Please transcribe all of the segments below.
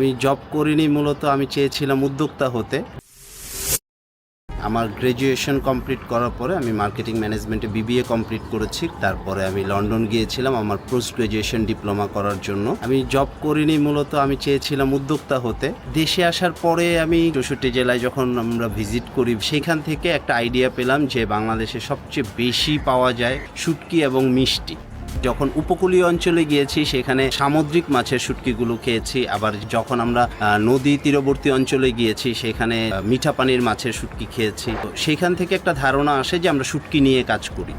আমি জব করিনি, মূলত আমি চেয়েছিলাম উদ্যোক্তা হতে। আমার গ্র্যাজুয়েশন কমপ্লিট করার পরে আমি মার্কেটিং ম্যানেজমেন্টে বিবিএ কমপ্লিট করেছি। তারপরে আমি লন্ডন গিয়েছিলাম আমার পোস্ট গ্র্যাজুয়েশন ডিপ্লোমা করার জন্য। আমি জব করিনি, মূলত আমি চেয়েছিলাম উদ্যোক্তা হতে। দেশে আসার পরে আমি চৌষট্টি জেলায় যখন আমরা ভিজিট করি, সেখান থেকে একটা আইডিয়া পেলাম যে বাংলাদেশে সবচেয়ে বেশি পাওয়া যায় শুটকি এবং মিষ্টি। যখন উপকূলীয় অঞ্চলে গিয়েছি, সেখানে সামুদ্রিক মাছের শুটকিগুলো খেয়েছি। আবার যখন আমরা নদী তীরবর্তী অঞ্চলে গিয়েছি, সেখানে মিঠা পানির মাছের শুটকি খেয়েছি। তো সেখান থেকে একটা ধারণা আসে যে আমরা শুটকি নিয়ে কাজ করি।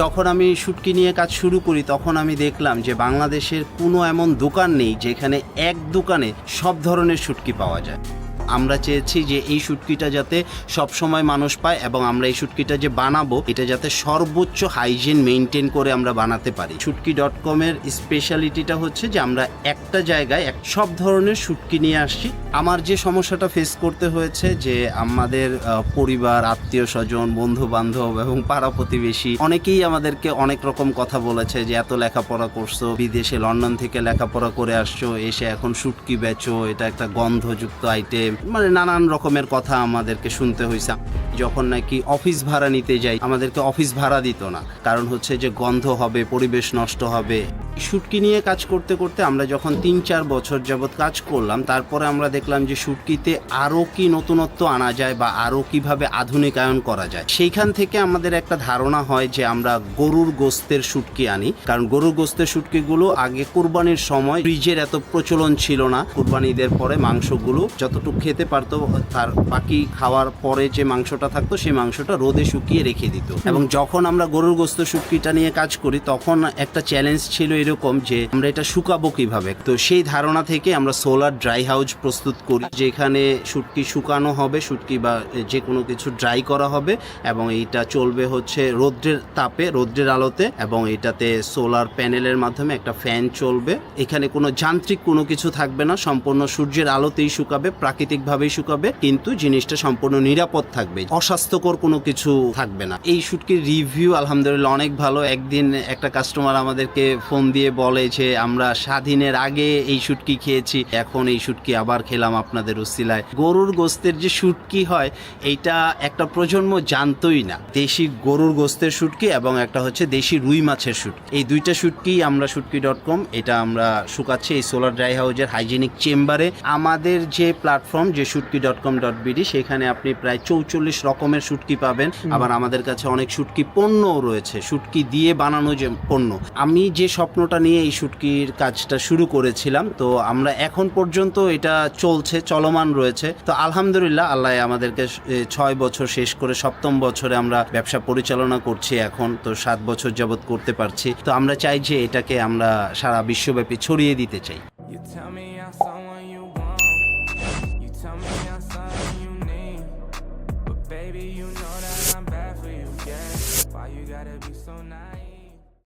যখন আমি শুটকি নিয়ে কাজ শুরু করি, তখন আমি দেখলাম যে বাংলাদেশের কোনো এমন দোকান নেই যেখানে এক দোকানে সব ধরনের শুটকি পাওয়া যায়। আমরা চেয়েছি যে এই শুটকিটা যাতে সব সময় মানুষ পায় এবং আমরা এই শুটকিটা যে বানাবো, এটা যাতে সর্বোচ্চ হাইজিন মেনটেন করে আমরা বানাতে পারি। শুটকি ডট কমের স্পেশালিটিটা হচ্ছে যে আমরা একটা জায়গায় এক- সব ধরনের শুটকি নিয়ে আসছি। আমার যে সমস্যাটা ফেস করতে হয়েছে যে আমাদের পরিবার আত্মীয় স্বজন বন্ধু বান্ধব এবং পাড়া প্রতিবেশী, অনেকেই আমাদেরকে অনেক রকম কথা বলেছে যে এত লেখাপড়া করছ, বিদেশে, লন্ডন থেকে লেখাপড়া করে আসছো, এসে এখন শুটকি বেচো, এটা একটা গন্ধযুক্ত আইটেম মানে নানান রকমের কথা আমাদেরকে শুনতে হয়েছে যখন নাকি অফিস ভাড়া নিতে যাই, আমাদেরকে অফিস ভাড়া দিত না। কারণ হচ্ছে যে গন্ধ হবে, পরিবেশ নষ্ট হবে। শুটকি নিয়ে কাজ করতে করতে আমরা যখন তিন চার বছর যাবৎ কাজ করলাম, তারপরে আমরা দেখলাম যে শুটকিতে আরও কি নতুনত্ব আনা যায় বা আরও কীভাবে আধুনিকায়ন করা যায়। সেইখান থেকে আমাদের একটা ধারণা হয় যে আমরা গরুর গোস্তের শুটকি আনি। কারণ গরুর গোস্তের শুটকিগুলো আগে কুরবানির সময় ফ্রিজের এত প্রচলন ছিল না। কুরবানি ঈদের পরে মাংসগুলো যতটুকু খেতে পারতো, তার বাকি খাওয়ার পরে যে মাংসটা থাকতো, সেই মাংসটা রোদে শুকিয়ে রেখে দিত। এবং যখন আমরা গরুর গোস্ত শুটকিটা নিয়ে কাজ করি, তখন একটা চ্যালেঞ্জ ছিল এরকম যে আমরা এটা শুকাবো কীভাবে? তো সেই ধারণা থেকে আমরা সোলার ড্রাই হাউস প্রস্তুত করি, যেখানে শুটকি শুকানো হবে, শুটকি বা যে কোনো কিছু ড্রাই করা হবে এবং এইটা চলবে হচ্ছে রৌদ্রের তাপে, রৌদ্রের আলোতে এবং এটাতে সোলার প্যানেলের মাধ্যমে একটা ফ্যান চলবে। এখানে কোনো যান্ত্রিক কোনো কিছু থাকবে না, সম্পূর্ণ সূর্যের আলোতেই শুকাবে, প্রাকৃতিকভাবেই শুকাবে, কিন্তু জিনিসটা সম্পূর্ণ নিরাপদ থাকবে, অস্বাস্থ্যকর কোনো কিছু থাকবে না। এই শুটকির রিভিউ আলহামদুলিল্লাহ অনেক ভালো। একদিন একটা কাস্টমার আমাদেরকে ফোন দিয়ে বলে যে আমরা স্বাধীনের আগে এই শুটকি খেয়েছি এখন এই শুটকি আবার খেলাম আপনাদের উসিলায়। গরুর গোস্তের যে শুটকি হয় এইটা একটা প্রজন্ম জানতোই না। দেশি গরুর গোস্তের শুটকি এবং একটা হচ্ছে দেশি রুই মাছের শুটকি। এই দুইটা শুটকি আমরা শুটকি ডট কম এটা আমরা শুকাচ্ছি এই সোলার ড্রাই হাউজের হাইজেনিক চেম্বারে। আমাদের যে প্ল্যাটফর্ম যে শুটকি ডট কম ডট বিডি সেখানে আপনি প্রায় চৌচল্লিশ রকমের শুটকি পাবেন। আবার আমাদের কাছে অনেক শুটকি পণ্যও রয়েছে। শুটকি দিয়ে বানানো যে পণ্য। আমি যে স্বপ্নটা নিয়ে এই শুটকির কাজটা শুরু করেছিলাম। তো আমরা এখন পর্যন্ত এটা চলছে চলমান রয়েছে। তো আলহামদুলিল্লাহ আল্লাহ আমাদেরকে ছয় বছর শেষ করে সপ্তম বছরে আমরা ব্যবসা পরিচালনা করছি এখন। তো সাত বছর যাবৎ করতে পারছি। তো আমরা চাই যে এটাকে আমরা সারা বিশ্বব্যাপী ছড়িয়ে দিতে চাই। Baby, you know that I'm bad for you, yeah. Why you gotta be so nice?